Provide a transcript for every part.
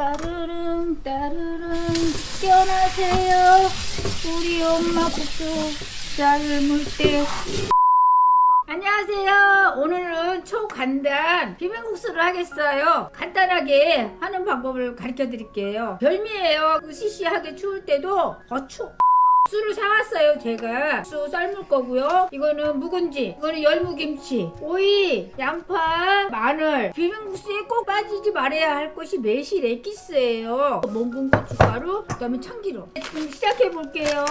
따르릉 따르릉. 깨어나세요. 우리 엄마 국수 삶을 때. 안녕하세요. 오늘은 초간단 비빔국수를 하겠어요. 간단하게 하는 방법을 가르쳐 드릴게요. 별미예요. 으시시하게 추울 때도 어추 국수를 사왔어요 제가. 국수 삶을 거고요. 이거는 묵은지 이거는 열무김치 오이 양파 마늘. 비빔국수에 꼭 빠지지 말아야 할 것이 매실 에기스예요. 몽군 고춧가루 그다음에 참기름. 지금 시작해 볼게요.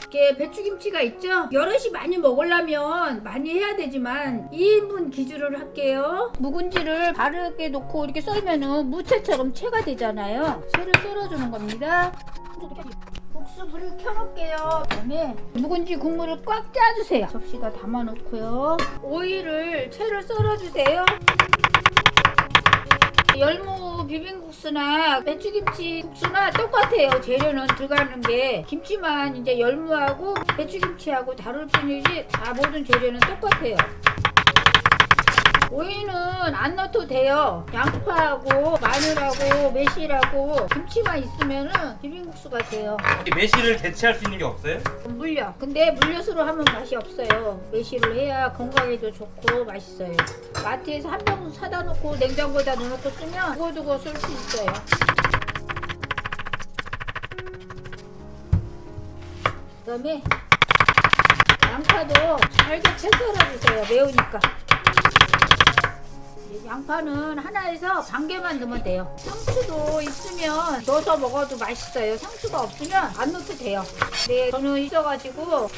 이렇게 배추김치가 있죠? 여럿이 많이 먹으려면 많이 해야 되지만 2인분 기준으로 할게요. 묵은지를 바르게 놓고 이렇게 썰면은 무채처럼 채가 되잖아요. 채를 썰어주는 겁니다 국수 불을 켜놓을게요. 그다음에 묵은지 국물을 꽉 짜주세요. 접시다 담아놓고요. 오이를 채를 썰어주세요. 열무 비빔국수나 배추김치 국수나 똑같아요. 재료는 들어가는 게 김치만 이제 열무하고 배추김치하고 다를 뿐이지 다 모든 재료는 똑같아요. 오이는 안 넣어도 돼요. 양파하고 마늘하고 매실하고 김치만 있으면은 비빔국수가 돼요. 매실을 대체할 수 있는 게 없어요? 물려. 근데 물엿으로 하면 맛이 없어요. 매실을 해야 건강에도 좋고 맛있어요. 마트에서 한 병 사다 놓고 냉장고에다 넣어놓고 쓰면 두고두고 쓸 수 있어요. 그다음에 양파도 잘게 채 썰어 주세요. 매우니까. 양파는 하나에서 반 개만 넣으면 돼요. 상추도 있으면 넣어서 먹어도 맛있어요. 상추가 없으면 안 넣어도 돼요. 네, 저는 있어가지고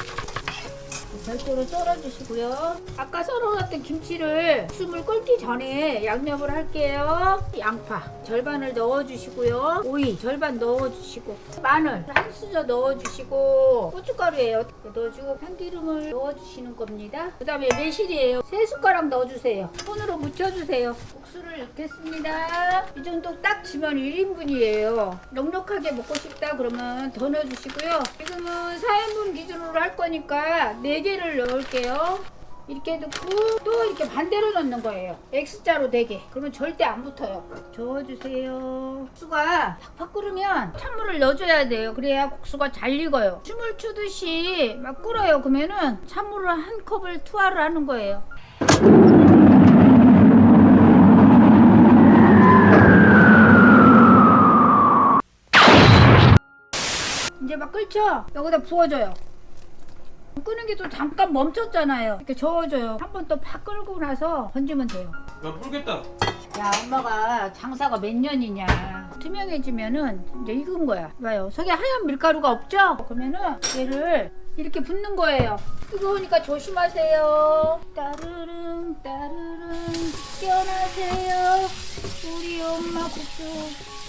별도로 썰어주시고요. 아까 썰어놨던 김치를 숨을 끓기 전에 양념을 할게요. 양파 절반을 넣어주시고요. 오이 절반 넣어주시고 마늘 한 수저 넣어주시고 고춧가루예요. 넣어주고 참기름을 넣어주시는 겁니다. 그 다음에 매실이에요. 세 숟가락 넣어주세요. 손으로 묻혀주세요. 국수를 넣겠습니다. 이 정도 딱 지면 1인분이에요. 넉넉하게 먹고 싶다 그러면 더 넣어주시고요. 지금은 4인분 기준으로 할 거니까 4 개를 넣을게요. 이렇게 넣고 또 이렇게 반대로 넣는 거예요. X자로 4개. 그러면 절대 안 붙어요. 저어주세요. 국수가 팍팍 끓으면 찬물을 넣어줘야 돼요. 그래야 국수가 잘 익어요. 춤을 추듯이 막 끓어요. 그러면은 찬물을 한 컵을 투하를 하는 거예요. 이제 막 끓죠? 여기다 부어줘요. 끄는 게 좀 잠깐 멈췄잖아요. 이렇게 저어줘요. 한 번 또 팍 끓고 나서 건지면 돼요. 야 불겠다. 야 엄마가 장사가 몇 년이냐. 투명해지면은 이제 익은 거야. 봐요. 속에 하얀 밀가루가 없죠? 그러면은 얘를 이렇게 붓는 거예요. 뜨거우니까 조심하세요. 따르릉 따르릉. 깨어나세요. 우리 엄마 국수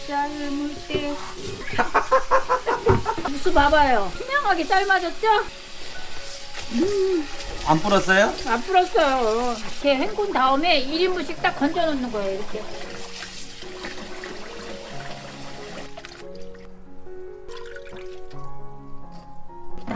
삶을 때. 국수 봐봐요. 투명하게 삶아졌죠 안 불었어요? 안 불었어요. 이렇게 헹군 다음에 1인분씩 딱 건져 놓는 거예요, 이렇게.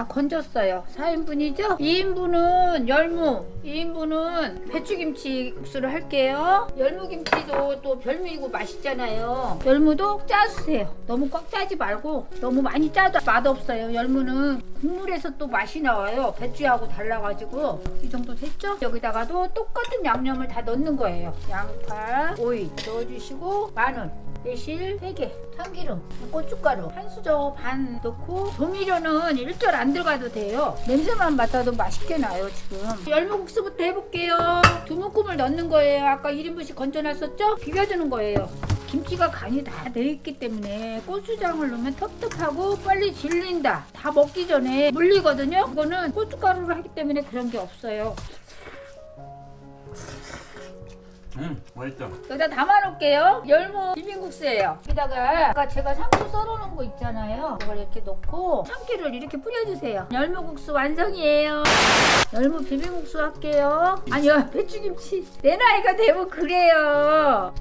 다 건졌어요. 4인분이죠? 2인분은 열무, 2인분은 배추김치 국수를 할게요. 열무김치도 또 별미고 맛있잖아요. 열무도 짜주세요. 너무 꽉 짜지 말고 너무 많이 짜도 맛없어요. 열무는 국물에서 또 맛이 나와요. 배추하고 달라가지고 이 정도 됐죠? 여기다가도 똑같은 양념을 다 넣는 거예요. 양파, 오이 넣어주시고 마늘, 매실 3개, 참기름, 고춧가루 한 수저 반 넣고 조미료는 일절 안 들어가도 돼요. 냄새만 맡아도 맛있게 나요 지금. 열무국수부터 해볼게요. 두 묶음을 넣는 거예요. 아까 1인분씩 건져놨었죠? 비벼주는 거예요. 김치가 간이 다 돼 있기 때문에 고추장을 넣으면 텁텁하고 빨리 질린다. 다 먹기 전에 물리거든요. 이거는 고춧가루를 하기 때문에 그런 게 없어요. 응 맛있다. 여기다 담아놓을게요. 열무 비빔국수예요. 여기다가 아까 제가 상추 썰어놓은 거 있잖아요. 이걸 이렇게 넣고 참기를 이렇게 뿌려주세요. 열무국수 완성이에요. 열무 비빔국수 할게요. 아니요 배추김치. 내 나이가 되면 그래요.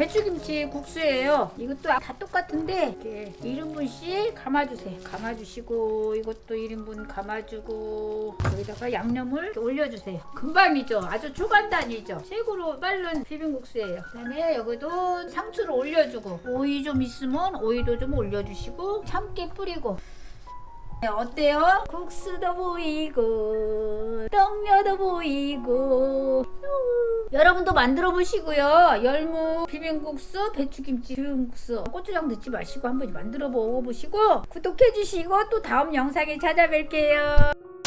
배추김치 국수예요. 이것도 다 똑같은데 이렇게 1인분씩 감아주세요. 감아주시고 이것도 1인분 감아주고 여기다가 양념을 올려주세요. 금방이죠. 아주 초간단이죠. 최고로 빠른 비빔국수예요. 그다음에 여기도 상추를 올려주고 오이 좀 있으면 오이도 좀 올려주시고 참깨 뿌리고 네, 어때요? 국수도 보이고 떡녀도 보이고 여러분도 만들어 보시고요. 열무 비빔국수 배추김치 비빔국수. 고추장 넣지 마시고 한번 만들어 먹어보시고 구독해 주시고 또 다음 영상에 찾아뵐게요